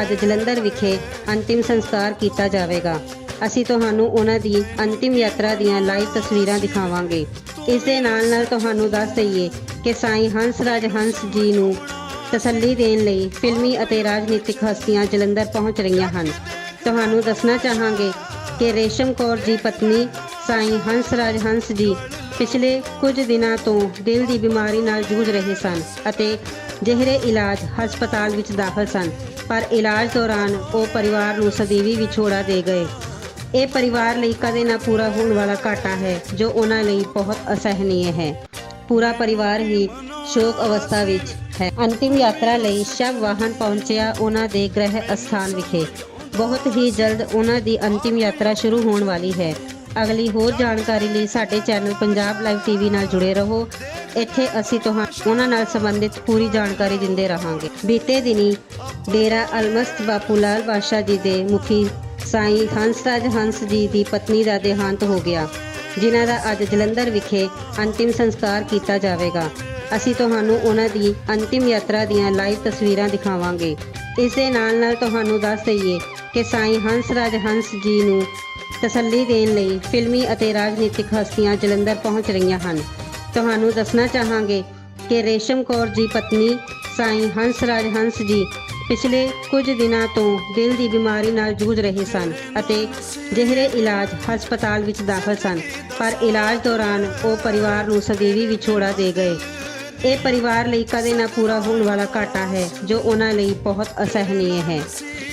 ਅੱਜ ਜਲੰਧਰ ਵਿਖੇ ਅੰਤਿਮ ਸੰਸਕਾਰ ਕੀਤਾ ਜਾਵੇਗਾ। ਅਸੀਂ ਤੁਹਾਨੂੰ ਉਹਨਾਂ ਦੀ ਅੰਤਿਮ ਯਾਤਰਾ ਦੀਆਂ ਲਾਈਵ ਤਸਵੀਰਾਂ ਦਿਖਾਵਾਂਗੇ। ਇਸ ਦੇ ਨਾਲ ਨਾਲ ਤੁਹਾਨੂੰ ਦੱਸ ਦਈਏ ਕਿ ਸਾਈਂ ਹੰਸ ਰਾਜ ਹੰਸ ਜੀ ਨੂੰ ਤਸੱਲੀ ਦੇਣ ਲਈ ਫਿਲਮੀ ਅਤੇ ਰਾਜਨੀਤਿਕ ਹਸਤੀਆਂ ਜਲੰਧਰ ਪਹੁੰਚ ਰਹੀਆਂ ਹਨ। ਤੁਹਾਨੂੰ ਦੱਸਣਾ ਚਾਹਾਂਗੇ ਕਿ ਰੇਸ਼ਮ ਕੌਰ ਜੀ ਪਤਨੀ ਸਾਈਂ ਹੰਸ ਰਾਜ ਹੰਸ ਜੀ ਪਿਛਲੇ ਕੁਝ ਦਿਨਾਂ ਤੋਂ ਦਿਲ ਦੀ ਬਿਮਾਰੀ ਨਾਲ ਜੂਝ ਰਹੇ ਸਨ ਅਤੇ ਜਿਹੜੇ ਇਲਾਜ ਹਸਪਤਾਲ ਵਿੱਚ ਦਾਖਲ ਸਨ। ਪਰ ਇਲਾਜ ਦੌਰਾਨ ਉਹ ਪਰਿਵਾਰ ਨੂੰ ਸਦੀਵੀ ਵਿਛੋੜਾ ਦੇ ਗਏ। ਇਹ ਪਰਿਵਾਰ ਲਈ ਕਦੇ ਨਾ ਪੂਰਾ ਹੋਣ ਵਾਲਾ ਘਾਟਾ ਹੈ, ਜੋ ਉਹਨਾਂ ਲਈ ਬਹੁਤ ਅਸਹਿਨੀय ਹੈ। ਪੂਰਾ ਪਰਿਵਾਰ ਹੀ ਸ਼ੋਕ ਅਵਸਥਾ ਵਿੱਚ ਹੈ। ਅੰਤਿਮ ਯਾਤਰਾ ਲਈ ਸ਼ਵ ਵਾਹਨ ਪਹੁੰਚਿਆ ਉਹਨਾਂ ਦੇ ਗ੍ਰਹਿ ਅਸਥਾਨ ਵਿਖੇ। ਬਹੁਤ ਹੀ ਜਲਦ ਉਹਨਾਂ ਦੀ ਅੰਤਿਮ ਯਾਤਰਾ ਸ਼ੁਰੂ ਹੋਣ ਵਾਲੀ ਹੈ। ਅਗਲੀ ਹੋਰ ਜਾਣਕਾਰੀ ਲਈ ਸਾਡੇ ਚੈਨਲ ਪੰਜਾਬ ਲਾਈਵ ਟੀਵੀ ਨਾਲ ਜੁੜੇ ਰਹੋ। ਇੱਥੇ ਅਸੀਂ ਤੁਹਾਨੂੰ ਉਹਨਾਂ ਨਾਲ ਸੰਬੰਧਿਤ ਪੂਰੀ ਜਾਣਕਾਰੀ ਦਿੰਦੇ ਰਹਾਂਗੇ। ਬੀਤੇ ਦਿਨੀ ਡੇਰਾ ਅਲਮਸਤ ਬਾਪੂ ਲਾਲ ਬਾਦਸ਼ਾਹ ਜੀ ਦੇ ਮੁਖੀ ਸਾਈਂ ਹੰਸਰਾਜ ਹੰਸ ਜੀ ਦੀ ਪਤਨੀ ਦਾ ਦੇਹਾਂਤ ਹੋ ਗਿਆ, ਜਿਨ੍ਹਾਂ ਦਾ ਅੱਜ ਜਲੰਧਰ ਵਿਖੇ ਅੰਤਿਮ ਸੰਸਕਾਰ ਕੀਤਾ ਜਾਵੇਗਾ। ਅਸੀਂ ਤੁਹਾਨੂੰ ਉਹਨਾਂ ਦੀ ਅੰਤਿਮ ਯਾਤਰਾ ਦੀਆਂ ਲਾਈਵ ਤਸਵੀਰਾਂ ਦਿਖਾਵਾਂਗੇ। ਇਸ ਦੇ ਨਾਲ ਨਾਲ ਤੁਹਾਨੂੰ ਦੱਸ ਦਈਏ ਕਿ ਸਾਈਂ ਹੰਸਰਾਜ ਹੰਸ ਜੀ ਨੂੰ ਤਸੱਲੀ ਦੇਣ ਲਈ ਫਿਲਮੀ ਅਤੇ ਰਾਜਨੀਤਿਕ ਹਸਤੀਆਂ ਜਲੰਧਰ ਪਹੁੰਚ ਰਹੀਆਂ ਹਨ। ਤੁਹਾਨੂੰ ਦੱਸਣਾ ਚਾਹਾਂਗੇ ਕਿ ਰੇਸ਼ਮ ਕੌਰ ਜੀ ਪਤਨੀ ਸਾਈਂ ਹੰਸਰਾਜ ਹੰਸ ਜੀ ਪਿਛਲੇ ਕੁਝ ਦਿਨਾਂ ਤੋਂ ਦਿਲ ਦੀ ਬਿਮਾਰੀ ਨਾਲ ਜੂਝ ਰਹੇ ਸਨ ਅਤੇ ਜਿਹੜੇ ਇਲਾਜ ਹਸਪਤਾਲ ਵਿੱਚ ਦਾਖਲ ਸਨ, ਪਰ ਇਲਾਜ ਦੌਰਾਨ ਉਹ ਪਰਿਵਾਰ ਨੂੰ ਸਦੀਵੀ ਵਿਛੋੜਾ ਦੇ ਗਏ। ਇਹ ਪਰਿਵਾਰ ਲਈ ਕਦੇ ਨਾ ਪੂਰਾ ਹੋਣ ਵਾਲਾ ਘਾਟਾ ਹੈ, ਜੋ ਉਹਨਾਂ ਲਈ ਬਹੁਤ ਅਸਹਿਨੀय ਹੈ।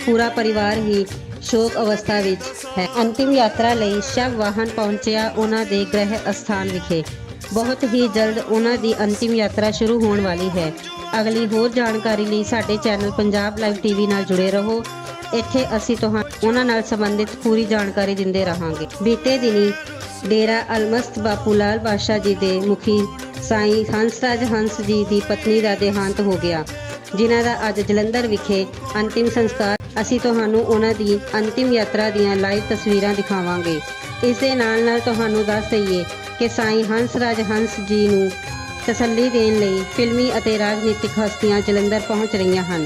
ਪੂਰਾ ਪਰਿਵਾਰ ਹੀ ਸ਼ੋਕ ਅਵਸਥਾ ਵਿੱਚ ਹੈ। ਅੰਤਿਮ ਯਾਤਰਾ ਲਈ ਸ਼ਵ ਵਾਹਨ ਪਹੁੰਚਿਆ ਉਹਨਾਂ ਦੇ ਗ੍ਰਹਿ ਅਸਥਾਨ ਵਿਖੇ। ਬਹੁਤ ਹੀ ਜਲਦ ਉਹਨਾਂ ਦੀ ਅੰਤਿਮ ਯਾਤਰਾ ਸ਼ੁਰੂ ਹੋਣ ਵਾਲੀ ਹੈ। ਅਗਲੀ ਹੋਰ ਜਾਣਕਾਰੀ ਲਈ ਸਾਡੇ ਚੈਨਲ ਪੰਜਾਬ ਲਾਈਵ ਟੀਵੀ ਨਾਲ ਜੁੜੇ ਰਹੋ। ਇੱਥੇ ਅਸੀਂ ਤੁਹਾਨੂੰ ਉਹਨਾਂ ਨਾਲ ਸੰਬੰਧਿਤ ਪੂਰੀ ਜਾਣਕਾਰੀ ਦਿੰਦੇ ਰਹਾਂਗੇ। ਬੀਤੇ ਦਿਨੀ ਡੇਰਾ ਅਲਮਸਤ ਬਾਪੂ ਲਾਲ ਬਾਦਸ਼ਾਹ ਜੀ ਦੇ ਮੁਖੀ ਸਾਈਂ ਹੰਸਰਾਜ ਹੰਸ ਜੀ ਦੀ ਪਤਨੀ ਦਾ ਦੇਹਾਂਤ ਹੋ ਗਿਆ, ਜਿਨ੍ਹਾਂ ਦਾ ਅੱਜ ਜਲੰਧਰ ਵਿਖੇ ਅੰਤਿਮ ਸੰਸਕਾਰ ਅਸੀਂ ਤੁਹਾਨੂੰ ਉਹਨਾਂ ਦੀ ਅੰਤਿਮ ਯਾਤਰਾ ਦੀਆਂ ਲਾਈਵ ਤਸਵੀਰਾਂ ਦਿਖਾਵਾਂਗੇ। ਇਸ ਦੇ ਨਾਲ ਨਾਲ ਤੁਹਾਨੂੰ ਦੱਸ ਦਈਏ ਕਿ ਸਾਈਂ ਹੰਸਰਾਜ ਹੰਸ ਜੀ ਨੂੰ ਤਸੱਲੀ ਦੇਣ ਲਈ ਫਿਲਮੀ ਅਤੇ ਰਾਜਨੀਤਿਕ ਹਸਤੀਆਂ ਜਲੰਧਰ ਪਹੁੰਚ ਰਹੀਆਂ ਹਨ।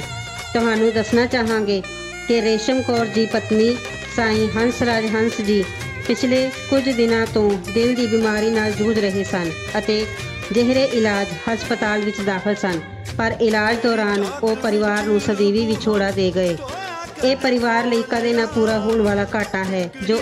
ਤੁਹਾਨੂੰ ਦੱਸਣਾ ਚਾਹਾਂਗੇ ਕਿ ਰੇਸ਼ਮ ਕੌਰ ਜੀ ਪਤਨੀ ਸਾਈਂ ਹੰਸਰਾਜ ਹੰਸ ਜੀ ਪਿਛਲੇ ਕੁਝ ਦਿਨਾਂ ਤੋਂ ਦਿਲ ਦੀ ਬਿਮਾਰੀ ਨਾਲ ਜੂਝ ਰਹੇ ਸਨ ਅਤੇ ਜਿਹੜੇ ਇਲਾਜ ਹਸਪਤਾਲ ਵਿੱਚ ਦਾਖਲ ਸਨ। ਪਰ ਇਲਾਜ ਦੌਰਾਨ ਉਹ ਪਰਿਵਾਰ ਨੂੰ ਸਦੀਵੀ ਵਿਛੋੜਾ ਦੇ ਗਏ। ਇਹ ਪਰਿਵਾਰ ਲਈ ਕਦੇ ਨਾ ਪੂਰਾ ਹੋਣ ਵਾਲਾ ਘਾਟਾ ਹੈ ਜੋ